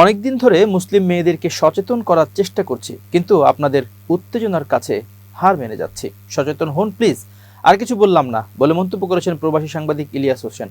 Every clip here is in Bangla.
অনেকদিন ধরে মুসলিম মেয়েদেরকে সচেতন করার চেষ্টা করছি, কিন্তু আপনাদের উত্তেজনার কাছে হার মেনে যাচ্ছি। সচেতন হন, প্লিজ। আর কিছু বললাম না, বলে মন্তব্য করেছেন প্রবাসী সাংবাদিক ইলিয়াস হোসেন।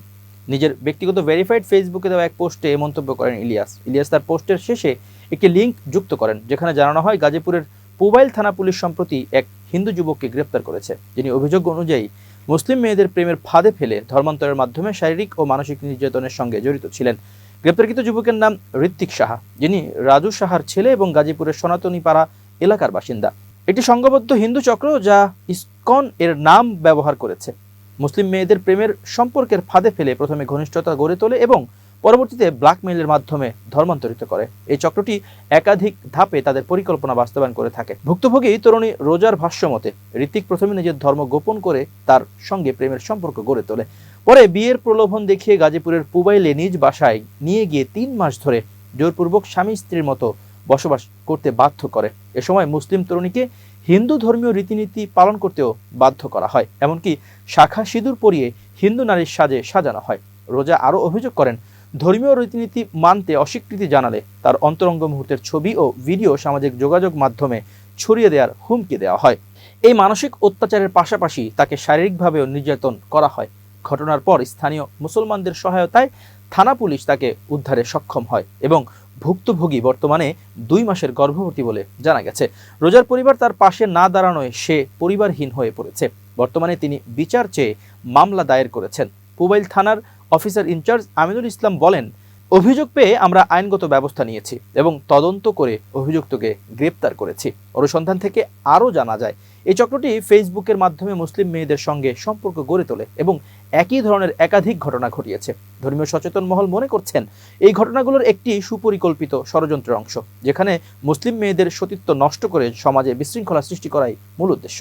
নিজের ব্যক্তিগত ভেরিফাইড ফেসবুকে দেওয়া এক পোস্টে মন্তব্য করেন ইলিয়াস। ইলিয়াস তার পোস্টের শেষে একটি লিঙ্ক যুক্ত করেন, যেখানে জানানো হয় গাজীপুরের পুবাইল থানা পুলিশ সম্প্রতি এক হিন্দু যুবককে গ্রেপ্তার করেছে। যিনি অভিযোগ অনুযায়ী মুসলিম মেয়েদের প্রেমের ফাঁদে ফেলে ধর্মান্তরের মাধ্যমে শারীরিক ও মানসিক নির্যাতনের সঙ্গে জড়িত ছিলেন। গ্রেপ্তারকৃত যুবকের নাম ঋত্বিক সাহা। যিনি রাজু সাহার ছেলে এবং গাজীপুরের সনাতনী পাড়া এলাকার বাসিন্দা। একটি সংঘবদ্ধ হিন্দু চক্র যা ইসকন এর নাম ব্যবহার করেছে। মুসলিম মেয়েদের প্রেমের সম্পর্কের ফাঁদে ফেলে প্রথমে ঘনিষ্ঠতা গড়ে তোলে এবং পরবর্তীতে ব্ল্যাকমেইলের মাধ্যমে ধর্মান্তরিত করে। এই চক্রটি একাধিক ধাপে তাদের পরিকল্পনা বাস্তবায়ন করে থাকে। ভুক্তভোগী তরুণী রোজার ভাষ্যমতে ঋত্বিক প্রথমে নিজের ধর্ম গোপন করে তার সঙ্গে প্রেমের সম্পর্ক গড়ে তোলে। পরে বিয়ের প্রলোভন দেখিয়ে গাজীপুরের পুবাইলে নিজ বাসায় নিয়ে গিয়ে তিন মাস ধরে জোরপূর্বক স্বামী স্ত্রীর মতো বসবাস করতে বাধ্য করে। এ সময় মুসলিম তরুণীকে হিন্দু ধর্মীয় রীতিনীতি পালন করতেও বাধ্য করা হয়। এমনকি শাখা সিঁদুর পরিয়ে হিন্দু নারীর সাজে সাজানো হয়। রোজা আরও অভিযোগ করেন, ধর্মীয় রীতিনীতি মানতে অস্বীকৃতি জানালে তার অন্তরঙ্গ মুহূর্তের ছবি ও ভিডিও সামাজিক যোগাযোগ মাধ্যমে ছড়িয়ে দেওয়ার হুমকি দেওয়া হয়। এই মানসিক অত্যাচারের পাশাপাশি তাকে শারীরিকভাবেও নির্যাতন করা হয়। ঘটনার পর স্থানীয় মুসলমানদের সহায়তায় থানা পুলিশ তাকে উদ্ধারে সক্ষম হয় এবং ভুক্তভোগী বর্তমানে দুই মাসের গর্ভবতী বলে জানা গেছে। রোজার পরিবার তার পাশে না দাঁড়ানোয় সে পরিবারহীন হয়ে পড়েছে। বর্তমানে তিনি বিচার চেয়ে মামলা দায়ের করেছেন। পুবাইল থানার অফিসার ইনচার্জ আমিনুল ইসলাম বলেন, অভিযোগ পেয়ে আমরা আইনগত ব্যবস্থা নিয়েছি এবং তদন্ত করে অভিযুক্তকে গ্রেপ্তার করেছি। অনুসন্ধান থেকে আরও জানা যায় এই চক্রটি ফেসবুকের মাধ্যমে মুসলিম মেয়েদের সঙ্গে সম্পর্ক গড়ে তোলে এবং একই ধরনের একাধিক ঘটনা ঘটিয়েছে। ধর্মীয় সচেতন মহল মনে করছেন, এই ঘটনাগুলোর একটি সুপরিকল্পিত ষড়যন্ত্রের অংশ, যেখানে মুসলিম মেয়েদের সতীত্ব নষ্ট করে সমাজে বিশৃঙ্খলা সৃষ্টি করাই মূল উদ্দেশ্য।